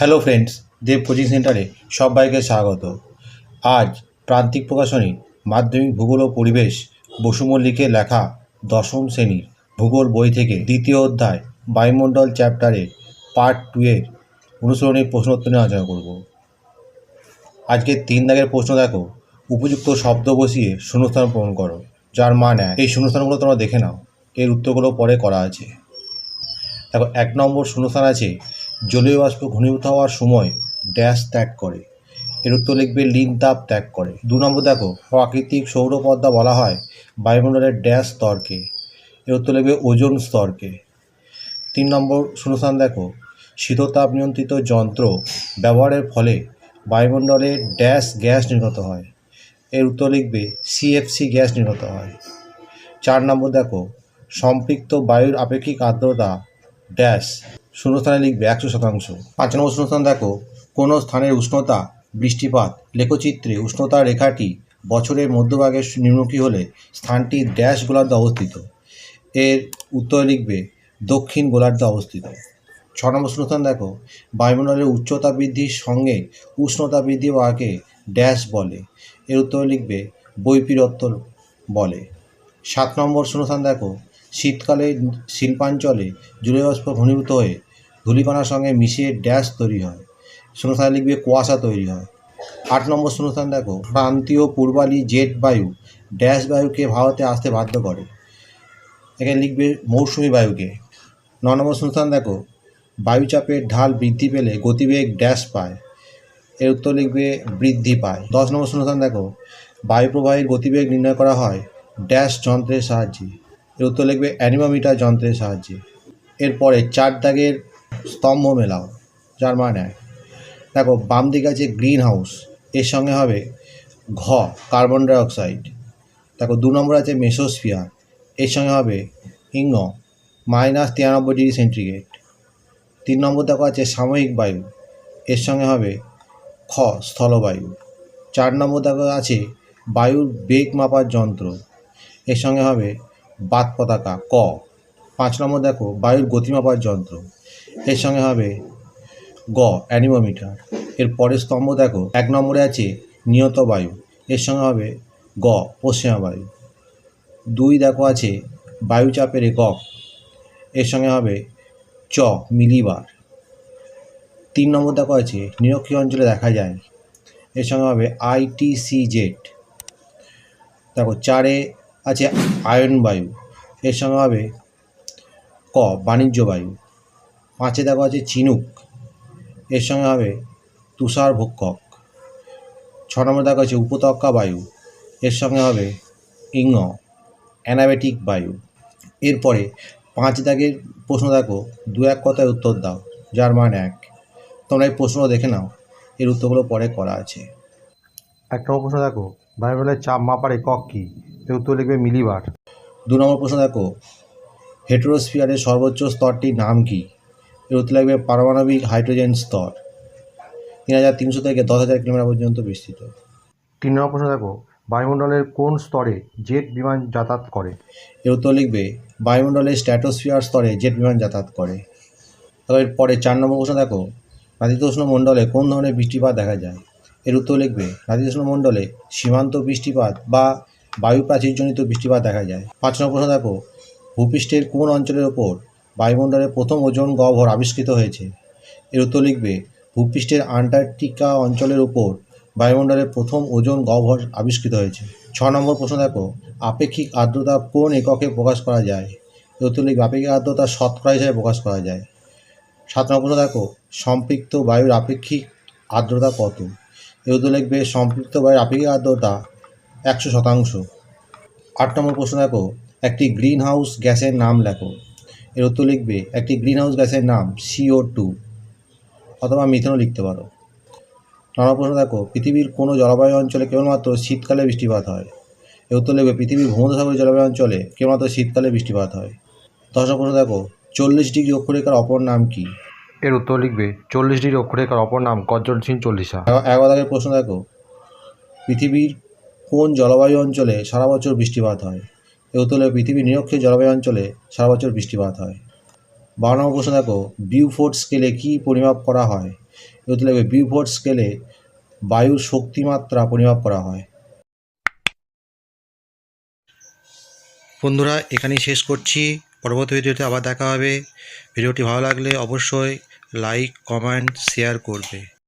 Hello friends দেব coaching সেন্টারে সবাইকে স্বাগত। আজ প্রান্তিক প্রকাশনী, মাধ্যমিক ভূগোল ও পরিবেশ বসু মল্লিকের লেখা দশম শ্রেণির ভূগোল বই থেকে দ্বিতীয় অধ্যায়, বায়ুমণ্ডল চ্যাপ্টারে পার্ট টু এর অনুসরণী প্রশ্নোত্তর নিয়ে আলোচনা করব। আজকে তিন দাগের প্রশ্ন দেখো, উপযুক্ত শব্দ বসিয়ে শূন্যস্থান পূরণ করো, যার মান এক। এই শূন্যস্থানগুলো তোমরা দেখে নাও, এর উত্তরগুলো পরে করা আছে। দেখো, এক নম্বর শূন্যস্থান আছে জলীয় বাষ্প ঘনীভূত হওয়ার সময় ড্যাশ ত্যাগ করে। এর উত্তর লিখবে লিন তাপ ত্যাগ করে। দু নম্বর দেখো, প্রাকৃতিক সৌরপদ্মা বলা হয় বায়ুমণ্ডলের ড্যাশ স্তরকে। এর উত্তর লিখবে ওজোন স্তরকে। তিন নম্বর শূন্যস্থান দেখো, শীততাপ নিয়ন্ত্রিত যন্ত্র ব্যবহারের ফলে বায়ুমণ্ডলে ড্যাশ গ্যাস নির্গত হয়। এর উত্তর লিখবে সিএফসি গ্যাস নির্গত হয়। চার নম্বর দেখো, সম্পৃক্ত বায়ুর আপেক্ষিক আর্দ্রতা ড্যাশ। শূন্যস্থানে লিখবে একশো শতাংশ। পাঁচ নম্বর শূন্যস্থান দেখো। কোনো স্থানের উষ্ণতা, বৃষ্টিপাত, লেখচিত্রে উষ্ণতা রেখাটি বছরের মধ্যভাগে নিম্নমুখী হলে স্থানটি ড্যাশ গোলার্ধে অবস্থিত। এর উত্তরে লিখবে দক্ষিণ গোলার্ধে অবস্থিত। ছ নম্বর শূন্যস্থান দেখো। বায়ুমণ্ডলের উচ্চতা বৃদ্ধির সঙ্গে উষ্ণতা বৃদ্ধি পাওয়াকে ড্যাশ বলে। এর উত্তরে লিখবে বৈপিরত্ব বলে। সাত নম্বর শূন্যস্থান দেখো। শীতকালে শিল্পাঞ্চলে জলীয়বাষ্প ঘনীভূত হয়ে ধূলিকণার সঙ্গে মিশিয়ে ড্যাশ তৈরি হয়। শূন্যস্থানে লিখবে কুয়াশা তৈরি হয়। আট নম্বর শূন্যস্থান দেখো। প্রান্তীয় পূর্বালি জেট বায়ু ড্যাশ বায়ুকে ভারতে আসতে বাধ্য করে। এখানে লিখবে মৌসুমি বায়ুকে। ন নম্বর শূন্যস্থান দেখো। বায়ুচাপের ঢাল বৃদ্ধি পেলে গতিবেগ ড্যাশ পায়। এর উত্তর লিখবে বৃদ্ধি পায়। দশ নম্বর শূন্যস্থান দেখো। বায়ুপ্রবাহের গতিবেগ নির্ণয় করা হয় ড্যাশ যন্ত্রের সাহায্যে। এর উত্তর লিখবে অ্যানিমোমিটার যন্ত্রের সাহায্যে। এরপরে চার দাগের স্তম্ভ মেলাও, যার মান দেখো, বাম দিকে আছে গ্রিন হাউস, এর সঙ্গে হবে ঘ, কার্বন ডাইঅক্সাইড। দেখো, দু নম্বর আছে মেসোস্ফিয়ার, এর সঙ্গে হবে ইঙ্গ, মাইনাস তিরানব্বই ডিগ্রি সেন্টিগ্রেড। তিন নম্বর দেখো আছে সাময়িক বায়ু, এর সঙ্গে হবে খ স্থলবায়ু চার নম্বর দেখো আছে বায়ুর বেগ মাপার যন্ত্র, এর সঙ্গে হবে বাত পতাকা, ক। পাঁচ নম্বর দেখো, বায়ুর গতি মাপার যন্ত্র। এর সঙ্গে হবে গ, অ্যানিমোমিটার। এর পরের স্তম্ভ দেখো, এক নম্বরে আছে নিয়ত বায়ু। এর সঙ্গে হবে গ পশ্চিমা বায়ু। দুই দেখো আছে বায়ুচাপের একক। এর সঙ্গে হবে চ, মিলিবার। তিন নম্বর দেখো আছে নিরক্ষীয় অঞ্চলে দেখা যায়। এর সঙ্গে হবে আইটিসি জেট দেখো, চারে আছে আয়ন বায়ু, এর সঙ্গে হবে ক, বাণিজ্য বায়ু, পাঁচে দেখো আছে চিনুক এর সঙ্গে হবে তুষার ভক্ষক, ছ নম্বর দেখো আছে উপত্যকা বায়ু, এর সঙ্গে হবে ইং অ্যানাবেটিক বায়ু, এরপরে পাঁচ দাগের প্রশ্ন দেখো, দু এক কথায় উত্তর দাও, যার মান এক, তোমরা এই প্রশ্ন দেখে নাও, এর উত্তরগুলো পরে করা আছে। এক নম্বর প্রশ্ন দেখো বায়ুমণ্ডলের চাপ মাপার একক কী? এর উত্তর লিখবে মিলিবার। দু নম্বর প্রশ্ন দেখো হেটেরোস্ফিয়ারের সর্বোচ্চ স্তরটির নাম কী? এর উত্তর লাগবে পারমাণবিক হাইড্রোজেন স্তর। তিন হাজার তিনশো থেকে দশ হাজার কিলোমিটার পর্যন্ত বিস্তৃত। তিন নম্বর প্রশ্ন দেখো বায়ুমণ্ডলের কোন স্তরে জেট বিমান যাতায়াত করে? এর উত্তর লিখবে বায়ুমণ্ডলের স্ট্র্যাটোস্ফিয়ার স্তরে জেট বিমান যাতায়াত করে। তবে পরে চার নম্বর প্রশ্ন দেখো নাতিতোষ্ণ মণ্ডলে কোন ধরনের বৃষ্টিপাত দেখা যায়? এর উত্তর লিখবে নাতিতোষ্ণ মণ্ডলে সীমান্ত বৃষ্টিপাত বা বায়ু প্রাচীরজনিত বৃষ্টিপাত দেখা যায়। পাঁচ নম্বর প্রশ্ন দেখো, ভূপৃষ্ঠের কোন অঞ্চলের ওপর বায়ুমণ্ডলের প্রথম ওজন গহ্বর আবিষ্কৃত হয়েছে? এর উত্তর লিখবে, ভূপৃষ্ঠের আন্টার্কটিকা অঞ্চলের উপর বায়ুমণ্ডলের প্রথম ওজন গহ্বর আবিষ্কৃত হয়েছে। ছ নম্বর প্রশ্ন দেখো, আপেক্ষিক আর্দ্রতা কোন এককে প্রকাশ করা যায়? এর উত্তর লিখবে, আপেক্ষিক আর্দ্রতা শতকরা হিসাবে প্রকাশ করা যায়। সাত নম্বর প্রশ্ন দেখো, সম্পৃক্ত বায়ুর আপেক্ষিক আর্দ্রতা কত? এর উত্তর লিখবে, সম্পৃক্ত বায়ুর আপেক্ষিক আর্দ্রতা একশো শতাংশ। আট নম্বর প্রশ্ন দেখো একটি গ্রিন হাউস গ্যাসের নাম লেখো। এর উত্তর লিখবে একটি গ্রিন হাউস গ্যাসের নাম সিও টু। অথবা মিথেনও লিখতে পারো। নম্বর প্রশ্ন দেখো পৃথিবীর কোনো জলবায়ু অঞ্চলে কেবলমাত্র শীতকালে বৃষ্টিপাত হয়? এর উত্তর লিখবে পৃথিবীর ভূমধ্যসাগরীয় জলবায়ু অঞ্চলে কেবলমাত্র শীতকালে বৃষ্টিপাত হয়। দশ প্রশ্ন দেখো চল্লিশ ডিগ্রি অক্ষরেখার অপর নাম কি? এর উত্তর লিখবে চল্লিশ ডিগ্রি অক্ষরেখার অপর নাম কজ্জনসিং চল্লিশা। এগারো- এগারো দাগের প্রশ্ন দেখো পৃথিবীর কোন জলবায়ু অঞ্চলে সারা বছর বৃষ্টিপাত হয়? এ উত্তর পৃথিবীর নিরক্ষীয় জলবায়ু অঞ্চলে সারা বছর বৃষ্টিপাত হয়। বারো নম্বর প্রশ্ন দেখো, বিউফোর্ড স্কেলে কী পরিমাপ করা হয়? এ উত্তর লাগবে বিউফোর্ড স্কেলে বায়ুর শক্তিমাত্রা পরিমাপ করা হয়। বন্ধুরা, এখানেই শেষ করছি। পরবর্তী ভিডিওতে আবার দেখা হবে। ভিডিওটি ভালো লাগলে অবশ্যই লাইক, কমেন্ট, শেয়ার করবে।